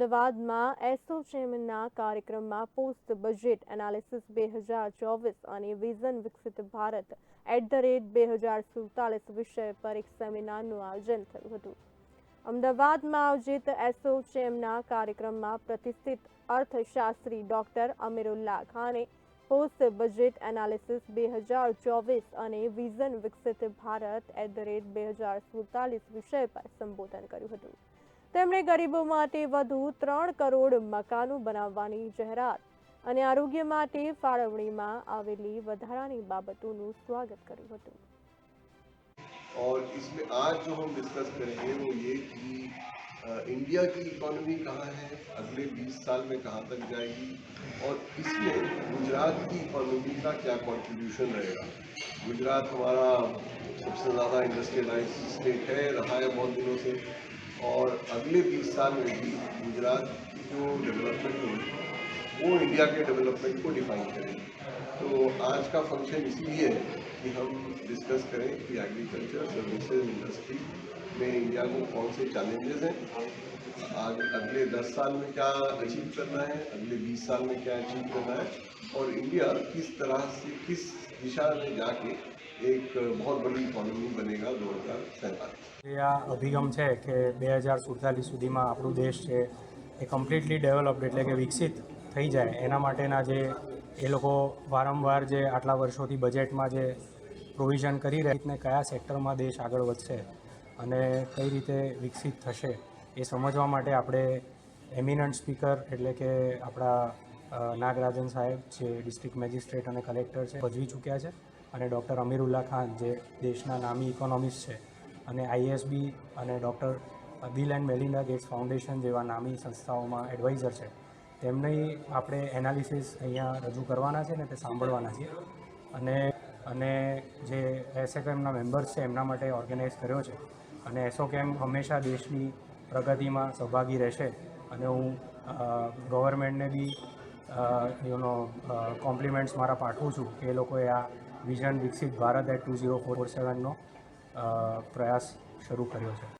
અમદાવાદમાં એસોચેમના કાર્યક્રમમાં post budget analysis બે હજાર ચોવીસ અને વિઝન વિકસિત ભારત એટ ધ રેટ બે હજાર સુડતાલીસ વિષય પર એક સેમિનારનું આયોજન થયું હતું. અમદાવાદમાં આયોજિત એસોચેમના કાર્યક્રમમાં પ્રતિષ્ઠિત અર્થશાસ્ત્રી ડોક્ટર અમીરુલ્લા ખાને પોસ્ટ બજેટ એનાલિસિસ બે હજાર ચોવીસ અને વિઝન વિકસિત ભારત એટ ધ રેટ બે હજાર સુડતાલીસ વિષય પર સંબોધન કર્યું હતું. તેમણે ગરીબો માટે વધુ ત્રણ કરોડ મકાનો બનાવવાની જાહેરાત અને આરોગ્ય માટે ફાળવણીમાં આવેલી વધારાની બાબતોનું સ્વાગત કર્યું હતું और इसमें आज जो हम डिस्कस करेंगे वो ये कि अ, इंडिया की इकोनॉमी कहाँ है अगले 20 साल में कहाँ तक जाएगी और इसमें गुजरात की इकोनॉमी का क्या कंट्रीब्यूशन रहेगा गुजरात हमारा सबसे ज़्यादा इंडस्ट्रियलाइज स्टेट है रहा है बहुत दिनों से और अगले 20 साल में भी गुजरात की जो डेवलपमेंट होगी, वो इंडिया के डेवलपमेंट को डिफाइन करेगी। तो आज का फ़ंक्शन इसलिए है कि हम डिस्कस करें कि एग्रीकल्चर सर्विसेज़ इंडस्ट्री में इंडिया को कौन से चैलेंजेस हैं, आज अगले 10 साल में क्या अचीव करना है, अगले 20 साल में क्या अचीव करना है, और इंडिया किस तरह से, किस दिशा में जाके એક બહુ બડી ઇકોનોમી બનેગા દો હજાર આ અભિગમ છે કે બે હજાર સુડતાલીસ સુધીમાં આપણો દેશ છે એ કમ્પ્લીટલી ડેવલપ્ડ એટલે કે વિકસિત થઈ જાય. એના માટેના જે એ લોકો વારંવાર જે આટલા વર્ષોથી બજેટમાં જે પ્રોવિઝન કરી રહી રીતને કયા સેક્ટરમાં દેશ આગળ વધશે અને કઈ રીતે વિકસિત થશે એ સમજવા માટે આપણે એમિનન્ટ સ્પીકર એટલે કે આપણા નાગરાજન સાહેબ, જે ડિસ્ટ્રિક્ટ મેજિસ્ટ્રેટ અને કલેક્ટર છે, ભજવી ચૂક્યા છે. અને ડૉક્ટર અમીરુલ્લા ખાન, જે દેશના નામી ઇકોનોમિસ્ટ છે, અને આઈએસબી અને doctor Bill and Melinda Gates foundation જેવા નામી સંસ્થાઓમાં એડવાઇઝર છે. તેમની આપણે એનાલિસિસ અહીંયા રજૂ કરવાના છે ને તે સાંભળવાના છીએ અને અને જે એસએફએમના મેમ્બર્સ છે, એમના માટે ઓર્ગેનાઇઝ કર્યો છે. અને એસોકેમ હંમેશા દેશની પ્રગતિમાં સહભાગી રહેશે. અને હું ગવર્મેન્ટને બી યુનો કોમ્પ્લિમેન્ટ્સ મારા પાઠવું છું કે એ લોકોએ આ vision Viksit Bharat at two zero four સેવનનો પ્રયાસ શરૂ કર્યો છે.